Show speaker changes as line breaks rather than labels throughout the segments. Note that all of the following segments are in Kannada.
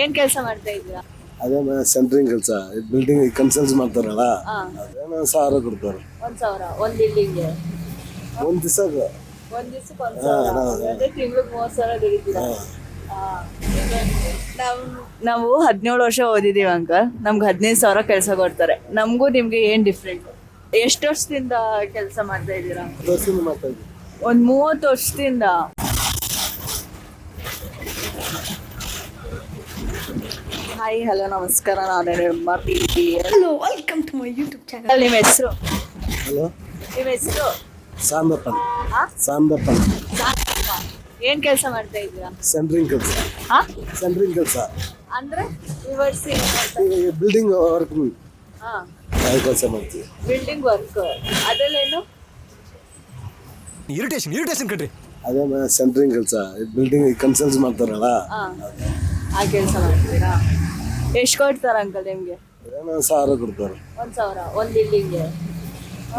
ಏನ್ ಕೆಲಸ ಮಾಡ್ತಾ ಇದ್ದೀರಾ?
ಅದೇ ಸೆಂಟ್ರಿಂಗ್ ಕೆಲಸ. ಬಿಲ್ಡಿಂಗ್ ಕನ್ಸಲ್ಸ್ ಮಾಡ್ತಾರಲ್ಲ. ಅದೇನೋ ಸಾವಿರ ಕೊಡ್ತಾರೆ.
ಒಂದ್ ಸಾವಿರ ಒಂದ್ ಬಿಲ್ಡಿಂಗ್
ಒಂದ್ ದಿವಸ
ಒಂದ್ ದಿವ್ಸಕ್ಕೆ ಒಂದ್ ಸಾವಿರ? ಅಂದ್ರೆ ಮೂವತ್ ಸಾವಿರ ದುಡಿತೀರಾ? ಹಾ. ನಮ್ ನಾವು ಹದಿನೇಳು ವರ್ಷ ಓದಿದೀವಿ ಅಂಕಲ್. ನಮ್ಗೆ ಹದಿನೈದು ಸಾವಿರ ಕೆಲಸ ಕೊಡ್ತಾರೆ. ನಮಗೂ ನಿಮ್ಗೆ ಏನ್ ಡಿಫ್ರೆಂಟ್ ಎಷ್ಟು ವರ್ಷದಿಂದ ಕೆಲಸ ಮಾಡ್ತಾ ಇದ್ದೀರಾ?
ವರ್ಷದಿಂದ ಮಾಡ್ತಾ ಇದ್ವಿ
ಒಂದ್ ಮೂವತ್ತು ವರ್ಷದಿಂದ. ಹಾಯ್ ಹಲೋ ನಮಸ್ಕಾರ. ನಾನು ನಿಮ್ಮ P P
hello welcome to my YouTube channel
ನಿಮ್ಮ ಹೆಸರು?
ಹಲೋ
ನಿಮ್ಮ ಹೆಸರು?
ಸಾಂಬಪ್ಪನ್.
ಹಾ?
ಸಾಂದಪ್ಪನ್
ಏನ್ ಕೆಲಸ ಮಾಡ್ತಾ ಇದ್ದೀರಾ?
ಸೆಂಟ್ರಿಂಗ್ ಕೆಲಸ.
ಹಾ?
ಸೆಂಟ್ರಿಂಗ್ ಕೆಲಸ.
ಅಂದ್ರೆ ರಿವರ್ಸಿಂಗ್
ಈಗ ಬಿಲ್ಡಿಂಗ್ ವರ್ಕ್
ಹಾ.
ಕೆಲಸ ಮಾಡ್ತೀವಿ.
ಬಿಲ್ಡಿಂಗ್ ವರ್ಕ್ ಅದರಲ್ಲೇನು
ಇರಿಟೇಷನ್ ಇರಿಟೇಷನ್ ಕಣ್ರಿ.
ಅದೇ ಸೆಂಟ್ರಿಂಗ್ ಕೆಲಸ. ಬಿಲ್ಡಿಂಗ್ ಕನ್ಸಲ್ಸ್ ಮಾಡ್ತಾರಲ್ಲ.
ಹಾ. ಆ ಕೆಲಸ ಮಾಡ್ತೀರಾ? ಎಷ್ಟು ಕೊಡ್ತಾರ ಅಂಕಲ್ ನಿಮ್ಗೆ?
ಅದೇನೋ ಸಾವಿರ ಕೊಡ್ತಾರೆ.
ಒಂದ್ ಸಾವಿರ ಒಂದ್ ಒಂದು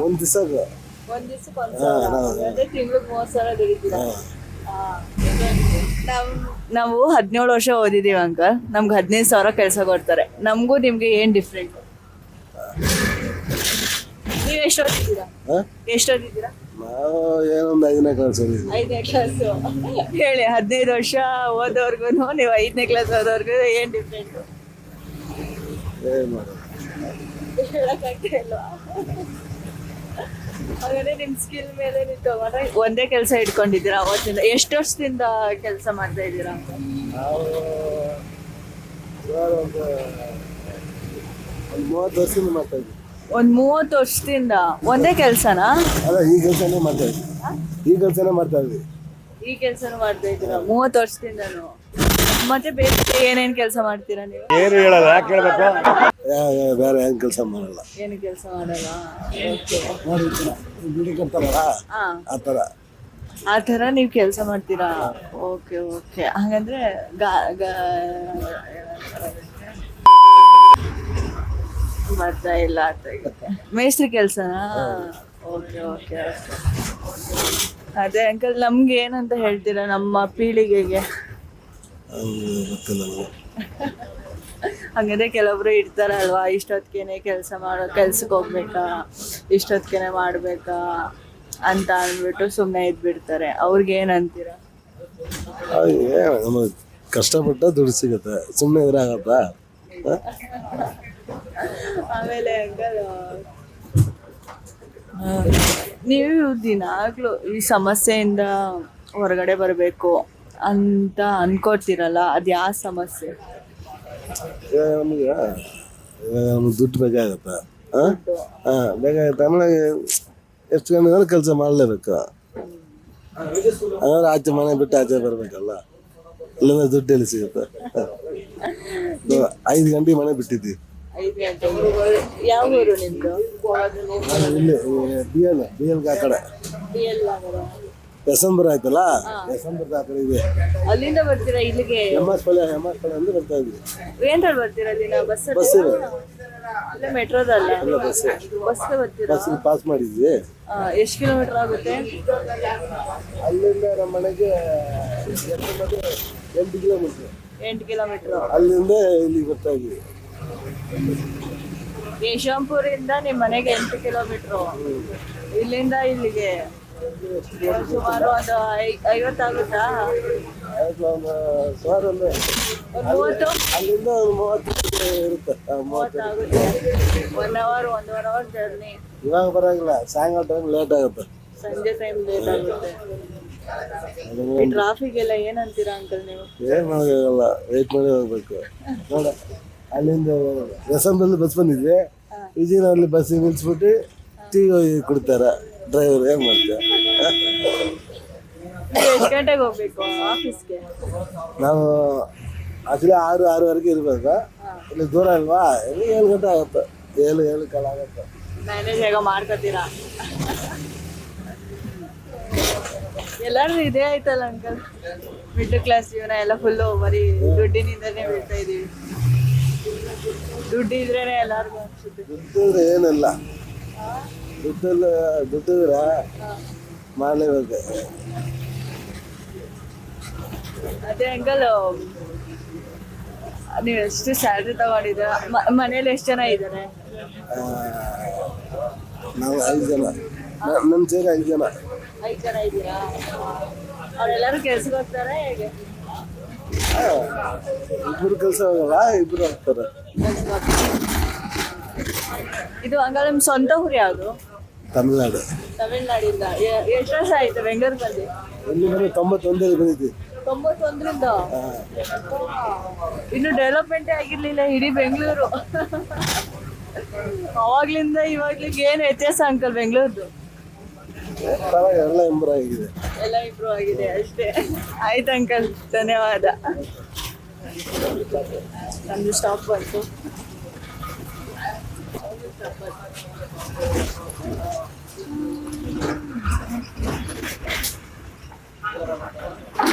ಒಂದ್ ದಿವಸ
ಒಂದ್ ದಿವ್ಸಕ್ಕೆ ಒಂದ್ ಸಾವಿರ? ಅಂದ್ರೆ ತಿಂಗ್ಳಿಗೆ ಮೂವತ್ತು ಸಾವಿರ ದುಡಿತೀರಾ ಹಾ. ನಾವು ಹದಿನೇಳು ವರ್ಷ ಓದಿದೀವಿ ಅಂಕಲ್. ನಮ್ಗೆ ಹದಿನೈದು ಸಾವಿರ ಕೆಲಸ ಕೊಡ್ತಾರೆ. ನಮಗೂ ನಿಮ್ಗೆ ಏನ್ ಡಿಫ್ರೆಂಟ್ ನೀವು ಎಷ್ಟು ಓದಿದ್ದೀರಾ? ಎಷ್ಟು ಓದಿದ್ದೀರಾ?
ನಾವು ಏನೊಂದು ಐದನೇ ಕ್ಲಾಸ್
ಐದನೇ ಕ್ಲಾಸು ಹೇಳಿ ಹದಿನೈದು ವರ್ಷ ಓದೋರ್ಗು ನೀವು ಐದನೇ ಕ್ಲಾಸ್ ಓದೋರ್ಗು ಏನ್ ಡಿಫ್ರೆಂಟ್
ಏನು ಮಾಡೋದು
ಹಾಗಾದ್ರೆ ನಿಮ್ ಸ್ಕಿಲ್ ಮೇಲೆ ನೀವು ಒಂದೇ ಕೆಲಸ ಇಟ್ಕೊಂಡಿದ್ದೀರಾ ಅವತ್ತಿಂದ? ಎಷ್ಟು ವರ್ಷದಿಂದ ಕೆಲಸ ಮಾಡ್ತಾ ಇದ್ದೀರಾ?
ನಾವು ಒಂದು ಮೂವತ್ತು ವರ್ಷದಿಂದ ಮಾಡ್ತಾ ಇದ್ದೀವಿ.
ಒಂದ್ ಮೂವತ್ತು ವರ್ಷದಿಂದ ಒಂದೇ ಕೆಲಸನಾ?
ಅಲ್ಲ ಈ ಕೆಲಸನೇ ಮಾಡ್ತಾ ಇದ್ದೀವಿ. ಈ ಕೆಲಸನೇ ಮಾಡ್ತಾ ಇದ್ದೀವಿ.
ಈ ಕೆಲಸನೂ ಮಾಡ್ತಾ ಇದ್ದೀರಾ? ಮೂವತ್ತು ವರ್ಷದಿಂದನು? ಮತ್ತೆ ಬೇರೆ ಏನೇನ್ ಕೆಲಸ ಮಾಡ್ತೀರಾ ನೀವು?
ಯಾ- ಯಾ- ಬೇರೆ ಏನು ಕೆಲಸ ಮಾಡಲ್ಲ.
ಏನು ಕೆಲಸ ಮಾಡಲ್ಲ? ಓಕೆ.
ನೋಡಿ ಕಟ್ತಾರಲ್ಲ
ಹಾ.
ಆ ಥರ
ಆ ಥರ ನೀವು ಕೆಲಸ ಮಾಡ್ತೀರಾ? Okay okay. ಹಾಗಂದ್ರೆ ಗಾ ಗಾ ಬರ್ತಾ ಇಲ್ಲ ಅಂತ ಮೇಸ್ತ್ರಿ ಕೆಲಸನಾ? Okay okay. ಅದೇ ಅಂಕಲ್ ನಮ್ಗೆ ಏನಂತ ಹೇಳ್ತೀರಾ ನಮ್ಮ ಪೀಳಿಗೆಗೆ?
ಗೊತ್ತಿಲ್ಲ ನನಗೆ.
ಹಂಗಂದ್ರೆ ಕೆಲವೊಬ್ರು ಇರ್ತಾರಲ್ವಾ ಇಷ್ಟೊತ್ತಿಗೆನೆ ಕೆಲಸ ಮಾಡೋ ಕೆಲ್ಸಕ್ಕೆ ಹೋಗ್ಬೇಕಾ ಇಷ್ಟೊತ್ತಿಗೆನೆ ಮಾಡ್ಬೇಕಾ ಅಂತ ಅಂದ್ಬಿಟ್ಟು ಸುಮ್ಮನೆ ಇದ್ಬಿಡ್ತಾರೆ. ಅವ್ರಿಗೆ ಏನಂತೀರಾ
ಹಾಗೆ ನಮಗೆ ಕಷ್ಟಪಟ್ಟ ದುಡ್ಡು ಸಿಗುತ್ತೆ. ಸುಮ್ಮನೆ ಇದ್ರೆ ಆಗತ್ತಾ?
ಆಮೇಲೆ ಅಂಕಲ್ ನೀವು ದಿನಾಗ್ಲೂ ಈ ಸಮಸ್ಯೆಯಿಂದ ಹೊರಗಡೆ ಬರಬೇಕು. ಅಂತ ಅನ್ಕೋತೀರಲ್ಲ ಅದು ಯಾವ ಸಮಸ್ಯೆ?
ನಮಗೆ ಇವಾಗ ನಮ್ಗೆ ದುಡ್ಡು ಬೇಕಾಗತ್ತೆ. ಹಾಂ ಹಾಂ ಬೇಕಾಗತ್ತೆ. ಆಮೇಲೆ ಎಷ್ಟು ಗಂಟೆ ಕೆಲಸ ಮಾಡಲೇಬೇಕು. ಹಂಗಾದ್ರೆ ಆಚೆ ಮನೆ ಬಿಟ್ಟು ಆಚೆ ಬರಬೇಕಲ್ಲ. ಇಲ್ಲಂದ್ರೆ ದುಡ್ಡು ಎಲ್ಲಿ ಸಿಗುತ್ತೆ? ಐದು ಗಂಟೆ ಮನೆ ಬಿಟ್ಟಿದ್ವಿ
ಗಂಟೆಗೆ ಯಾವ ಊರು ನಿಮ್ದು?
ಇಲ್ಲಿ ಬಿ ಎಲ್ ಬಿ ಎಲ್ಗೆ ಆ ಕಡೆ. ಡಿಸೆಂಬರ್ ಆಯ್ತಲ್ಲ? ಡಿಸೆಂಬರ್ ಆ ಕಡೆ ಇದೆ.
ಅಲ್ಲಿಂದ ಬರ್ತೀರಾ ಇಲ್ಲಿಗೆ?
M S Palya M S ಅಂದ್ರೆ ಬರ್ತಾ ಇದ್ವಿ.
ಏನ್ರಲ್ಲಿ ಬರ್ತೀರಾ ದಿನ ಬಸ್
ಬಸ್ ಇದೆ
ಇಲ್ಲ ಮೆಟ್ರೋದಲ್ಲ
ಬಸ್
ಬಸ್ ಬರ್ತೀರಾ?
ಬಸ್ ಪಾಸ್ ಮಾಡಿದ್ವಿ.
ಎಷ್ಟು ಕಿಲೋಮೀಟರ್ ಆಗುತ್ತೆ?
ಅಲ್ಲಿಂದ ನಮ್ಮ ಮನೆಗೆ ಎಂಟು ಕಿಲೋಮೀಟರ್
ಎಂಟು ಕಿಲೋಮೀಟರ್
ಅಲ್ಲಿಂದ ಇಲ್ಲಿಗೆ ಬರ್ತಾ ಇದ್ವಿ.
ಯಶವಂತಪುರಿಂದ ನಿಮ್ಮ ಮನೆಗೆ ಎಂಟು ಕಿಲೋಮೀಟರ್ ಇಲ್ಲಿಂದ ಇಲ್ಲಿಗೆ. ಸುಮಾರು ಒಂದು ಐವತ್ತಾಗುತ್ತಾ?
ಒಂದು ಸುಮಾರು ಒಂದು
ಒಂದು ಮೂವತ್ತು?
ಅಲ್ಲಿಂದ ಒಂದು ಮೂವತ್ತು ಇರುತ್ತೆ
ಮೂವತ್ತಾಗುತ್ತೆ. ಒನ್ ಅವರ್ ಒಂದೂವರೆ ಅವರ್ ಜರ್ನಿ
ಇವಾಗ ಬರೋಂಗಿಲ್ಲ ಸಾಯಂಕಾಲ ಟೈಮ್ ಲೇಟ್ ಆಗುತ್ತೆ.
ಸಂಜೆ ಟೈಮ್ ಲೇಟ್ ಆಗುತ್ತೆ. ಟ್ರಾಫಿಕ್ ಎಲ್ಲ ಏನಂತೀರಾ ಅಂಕಲ್ ನೀವು?
ಏನು ಮಾಡೋಕ್ಕಾಗಲ್ಲ ವೇಟ್ ಮಾಡಿ ಹೋಗ್ಬೇಕು. ನೋಡ ಅಲ್ಲಿಂದ ರೆಸಂಬಲ್ಲಿ ಬಸ್ ಬಂದಿದ್ವಿ ವಿಜಯನಗರಲ್ಲಿ ಬಸ್ ನಿಲ್ಲಿಸ್ಬಿಟ್ಟು ಟೀ ಕೊಡ್ತಾರೆ. ಡ್ರೈವರ್ ಏನು ಮಾಡ್ತೀಯ
ಎಷ್ಟು ಗಂಟೆಗೆ ಹೋಗ್ಬೇಕು ಆಫೀಸ್ಗೆ
ನಾವು ಆಕ್ಚುಲಿ ಆರು ಆರೂವರೆಗೆ ಇರ್ಬೇಕು. ಇಲ್ಲಿ ದೂರ ಅಲ್ವಾ? ಇಲ್ಲಿ ಏಳು ಗಂಟೆ ಆಗುತ್ತೆ? ಏಳು ಏಳು ಕಾಲ ಆಗುತ್ತೆ.
ಮ್ಯಾನೇಜ್ ಹೇಗೋ ಮಾಡ್ಕೋತೀರಾ? ಎಲ್ಲರೂ ಇದೇ ಆಯ್ತಲ್ಲ ಅಂಕಲ್ ಮಿಡ್ಲ್ ಕ್ಲಾಸ್ ಜೀವನ ಎಲ್ಲ ಫುಲ್ಲು ಬರೀ ದುಡ್ಡಿನಿಂದನೇ ಬಿಡ್ತಾ ಇದೀವಿ. ದುಡ್ಡು ಇದ್ರೇನೆ ಎಲ್ಲರಿಗೂ ಅನ್ಸುತ್ತೆ.
ದುಡ್ಡು ಏನಿಲ್ಲ. ದುಡ್ಡಲ್ಲ ದುಡ್ಡಿದ್ರೆ ಮಾಡಲೇಬೇಕು
ಅದೇ ಅಂಕಲ್ ನೀವು ಎಷ್ಟು ಸ್ಯಾಲ್ರಿ ತಗೊಂಡಿದ್ರ? ಮನೇಲಿ ಎಷ್ಟು ಜನ ಇದ್ದಾರೆ?
ನಾವು ಐದು ಜನ. ನಮ್ಮ ಸೇರಿ ಐದು ಜನ.
ಐದು ಜನ ಇದ್ದೀರಾ? ಅವರೆಲ್ಲರೂ ಕೆಲ್ಸಕ್ಕೆ ಹೋಗ್ತಾರೆ ಹೇಗೆ?
ಇಬ್ರು ಕೆಲಸ ಹೋಗಲ್ಲ ಇಬ್ರು ಹೋಗ್ತಾರೆ.
ಹೋಗ್ತಾರೆ. ಇದು ಹಂಗಾರೆ ನಿಮ್ಮ ಸ್ವಂತ ಊರು ಯಾವುದು?
ತಮಿಳ್ನಾಡು.
ತಮಿಳ್ನಾಡಿಂದ. ಎಷ್ಟು ವರ್ಷ ಆಯ್ತು ಬೆಂಗಳೂರು ಬಂದು?
ಬಂದು ತೊಂಬತ್ತೊಂದರಲ್ಲಿ ಬಂದಿದ್ವಿ.
ತೊಂಬತ್ತೊಂದರಿಂದ? ಇನ್ನು ಡೆವಲಪ್ಮೆಂಟೇ ಆಗಿರ್ಲಿಲ್ಲ ಇಡೀ ಬೆಂಗಳೂರು. ಅವಾಗ್ಲಿಂದ ಇವಾಗ್ಲಿಗೆ ಏನು ವ್ಯತ್ಯಾಸ ಅಂಕಲ್ ಬೆಂಗಳೂರ್ದು?
ಎಲ್ಲ ಇಂಪ್ರೂವ್ ಆಗಿದೆ.
ಎಲ್ಲ ಇಂಪ್ರೂವ್ ಆಗಿದೆ ಅಷ್ಟೇ. ಆಯ್ತು ಅಂಕಲ್ ಧನ್ಯವಾದ. ನಮ್ದು ಸ್ಟಾಪ್ ಬಂತು. Thank you.